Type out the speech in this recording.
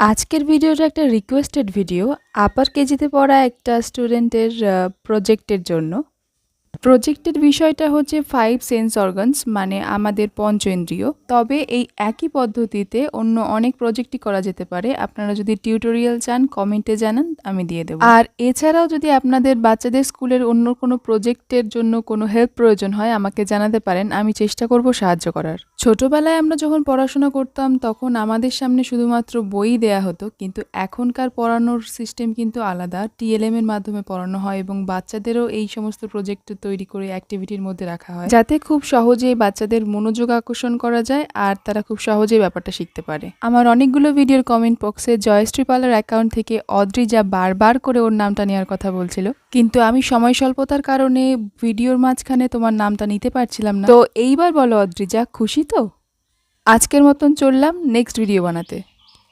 আজকের ভিডিওটা একটা রিকোয়েস্টেড ভিডিও আপার কেজিতে পড়া একটা স্টুডেন্টের প্রজেক্টের জন্য। প্রজেক্টের বিষয়টা হচ্ছে ফাইভ সেন্স অর্গানস মানে আমাদের পঞ্চেন্দ্রিয়। তবে এই একই পদ্ধতিতে অন্য অনেক প্রজেক্টই করা যেতে পারে। আপনারা যদি টিউটোরিয়াল চান কমেন্টে জানান, আমি দিয়ে দেবো। আর এছাড়াও যদি আপনাদের বাচ্চাদের স্কুলের অন্য কোনো প্রজেক্টের জন্য কোনো হেল্প প্রয়োজন হয়, আমাকে জানাতে পারেন, আমি চেষ্টা করব সাহায্য করার। ছোটবেলায় আমরা যখন পড়াশোনা করতাম, তখন আমাদের সামনে শুধুমাত্র বই দেয়া হতো, কিন্তু এখনকার পড়ানোর সিস্টেম কিন্তু আলাদা। টিএলএম এর মাধ্যমে পড়ানো হয় এবং বাচ্চাদেরও এই সমস্ত প্রজেক্ট তৈরি করে অ্যাক্টিভিটির মধ্যে রাখা হয়। যাতে খুব সহজেই বাচ্চাদের মনোযোগ আকর্ষণ করা যায় আর তারা খুব সহজেই ব্যাপারটা শিখতে পারে। আমার অনেকগুলো ভিডিওর কমেন্ট বক্সে জয়শ্রী পালার অ্যাকাউন্ট থেকে অদ্রি যা বারবার করে ওর নামটা নেওয়ার কথা বলছিল। কিন্তু আমি সময় স্বল্পতার কারণে ভিডিওর মাঝখানে তোমার নামটা নিতে পারছিলাম না। তো এইবার বলো অদ্রিজা খুশি তো? আজকের মতন চললাম নেক্সট ভিডিও বানাতে।